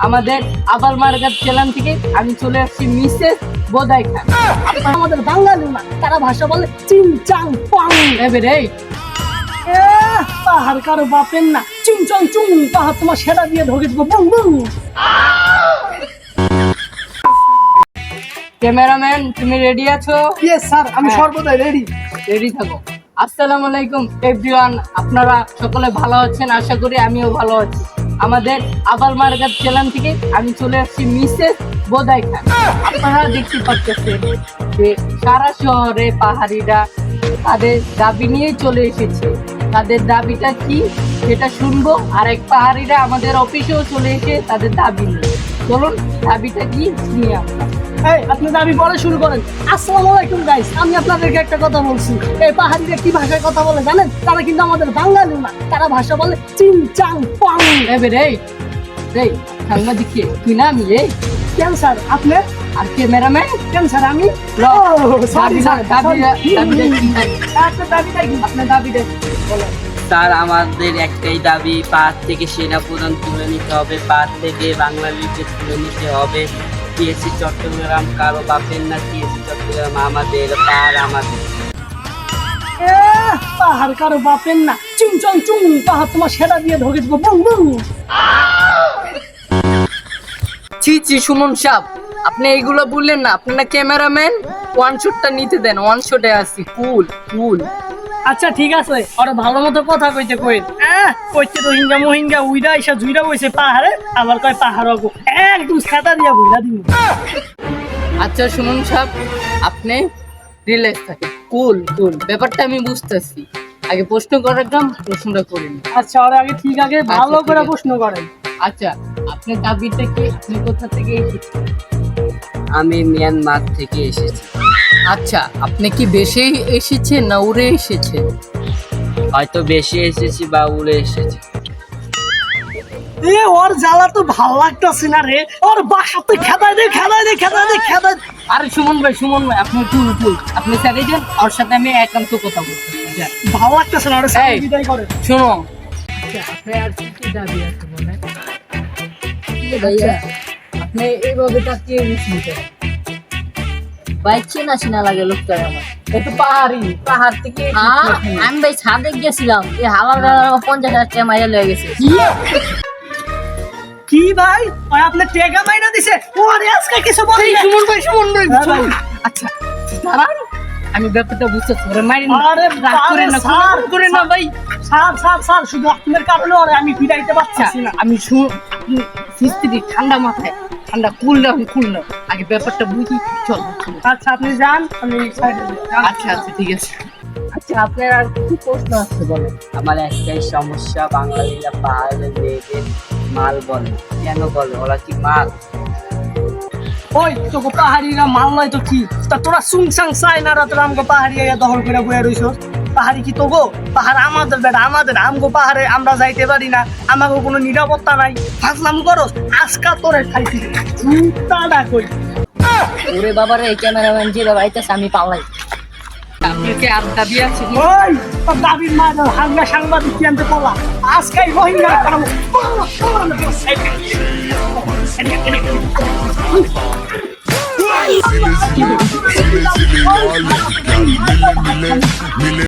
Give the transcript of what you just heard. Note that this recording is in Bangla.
আমাদের আবার মার্গার চ্যানেল থেকে আমি চলে আসছি মিসেস বোদাই খান আমাদের বাঙালি না তারা ভাষা বলে চিং চাং পাং। এবারে এই, এ, কারও বাপের না। চুং চং চুং পাহাড় তোমার সেটা দিয়ে ঢোকে দেবো বুং বুং ক্যামেরাম্যান তুমি রেডি আছো? ইয়েস স্যার আমি হ্যাঁ। সর্বদাই রেডি রেডি থাকো। আসসালামু আলাইকুম এভরিওয়ান আপনারা সকলে ভালো আছেন? আশা করি আমিও ভালো আছি। আমাদের আবার মার্গার চ্যানেল থেকে আমি চলে আসছি মিসেস বোদাই খান আপনারা দেখতে পাচ্ছেন যে সারা শহরে পাহাড়িরা তাদের দাবি নিয়ে চলে এসেছে। তাদের দাবিটা কি সেটা শুনব। আর এক পাহাড়িরা আমাদের অফিসেও চলে এসে তাদের দাবি নিয়ে। চলুন দাবিটা কি? আমরা এই আপনি দাবি পরে শুরু করেন। আসসালামু আলাইকুম গাইস আমি আপনাদেরকে একটা কথা বলছি। এই পাহাড়িরা কি ভাষায় কথা বলে জানেন? তারা কিন্তু আমাদের বাঙালি না। তারা ভাষা বলে চিং চাং পাং এবারে এই এই সাংবাদিক কে? তুই না আমি এই কেন স্যার? আপনি? আর ক্যামেরাম্যান? কেন স্যার আমি? ও, sorry, দাবি sir, দাবি sorry. দাবিটা কি? আপনার দাবিটা কি? আপনার দাবিটা বলেন। স্যার আমাদের একটাই দাবি পাহাড় থেকে সেনা প্রধান তুলে নিতে হবে পাহাড় থেকে বাংলাদেশকে তুলে নিতে হবে। টিএসসি চট্টগ্রাম কারও বাপের না টিএসসি চট্টগ্রাম আমাদের পাহাড় আমাদের। পাহাড় কারও বাপের না চুং চং চুং পাহাড় তোমার সেটা দিয়ে ঢোকে দেবো বুং বুং ছি ছি সুমন সাহ আপনি এইগুলো বললেন না আপনারা ক্যামেরাম্যান ওয়ান শটটা নিতে দেন ওয়ান শটে আসি কুল কুল আচ্ছা ঠিক আছে। ওরা ভালো মতো কথা কইতে কই। কইতে রোহিঙ্গা মোহিঙ্গা উইরা এসা জুইরা বইছে পাহাড়ে আবার কয় পাহাড় অগো। একটু খাতা দিয়া বুইরা দিন আচ্ছা শুনুন সাহ আপনি রিল্যাক্স থাকে কুল কুল ব্যাপারটা আমি বুঝতেছি। আগে প্রশ্ন করার কাম প্রশ্নটা করে আচ্ছা ওরা আগে ঠিক আগে ভালো করে প্রশ্ন করেন। আচ্ছা আপনার দাবিটা কি? আপনি কোথা থেকে এসেছেন? আমি মিয়ানমার থেকে এসেছি। আচ্ছা আপনি কি বেশি এসেছেন না উড়ে এসেছে হয়তো বেশি এসেছি বা উড়ে এসেছি। এ ওর জ্বালা তো ভালো লাগতেছে না রে। ওর বাসাতে খেদাই দে খেদাই দে খেদাই দে খেদাই আরে সুমন ভাই সুমন ভাই আপনি কুল কুল আপনি স্যারে যান ওর সাথে আমি একান্ত কথা বলতে। ভালো লাগতেছে না ওর বিদায় করে। শোনো। আচ্ছা আপনার আর কি দাবি আছে মনে ভাইয়া আপনি এইভাবে তাকিয়ে বাইক চেনা চেনা লাগে লোকটা আমার। একটু পাহাড়ি পাহাড় থেকে হ্যাঁ আমি ভাই ছাদে গেছিলাম এই হাওয়া পঞ্চাশ হাজার টাকা মাইরা লয়ে গেছে। কি? ভাই? ওই আপনি টেকা মাইনা দিছে? ওরে আজকে কিছু বলি সুমন ভাই সুমন ভাই আচ্ছা দাঁড়ান। আমি ব্যাপারটা বুঝতে পারি মারি না আরে রাগ করে না স্যার, করে না ভাই। স্যার স্যার স্যার শুধু আপনার কারণে আমি আচ্ছা পারছি না। আমি আপনি সিস্তিরি ঠান্ডা মাথায় ঠান্ডা কুল ডাউন কুল ডাউন আগে ব্যাপারটা বুঝি চল। আচ্ছা আপনি যান আমি আচ্ছা আচ্ছা ঠিক আছে। আচ্ছা আপনার আর কি প্রশ্ন আছে বলেন? আমার একটাই সমস্যা বাঙালিরা পাহাড়ের মেয়েদের মাল বলে। কেন বলে? ওরা কি মাল? ওই তোকে পাহাড়িরা মাল নয় তো কি? তা তোরা সুংসাং চাই না তোরা আমাকে পাহাড়ি দখল করে বয়ে রইছ পাহাড়ি কি তো গো পাহাড় আমাদের বেটা আমাদের আমগো পাহাড়ে আমরা যাইতে পারি না আমাকে কোনো নিরাপত্তা নাই ফাজলাম করস আজকা তোরে খাইছি চিন্তাটা কই ওরে বাবারে ক্যামেরাম্যান যে বাবা আইতেছে আমি পালাই আপনাকে আর দাবি আছে ওই তোর দাবির মা হাঙ্গা সাংবাদিক কি আনতে পলা আজকাই রোহিঙ্গা কারণ Mille, mille, mille, mille, mille, mille, mille,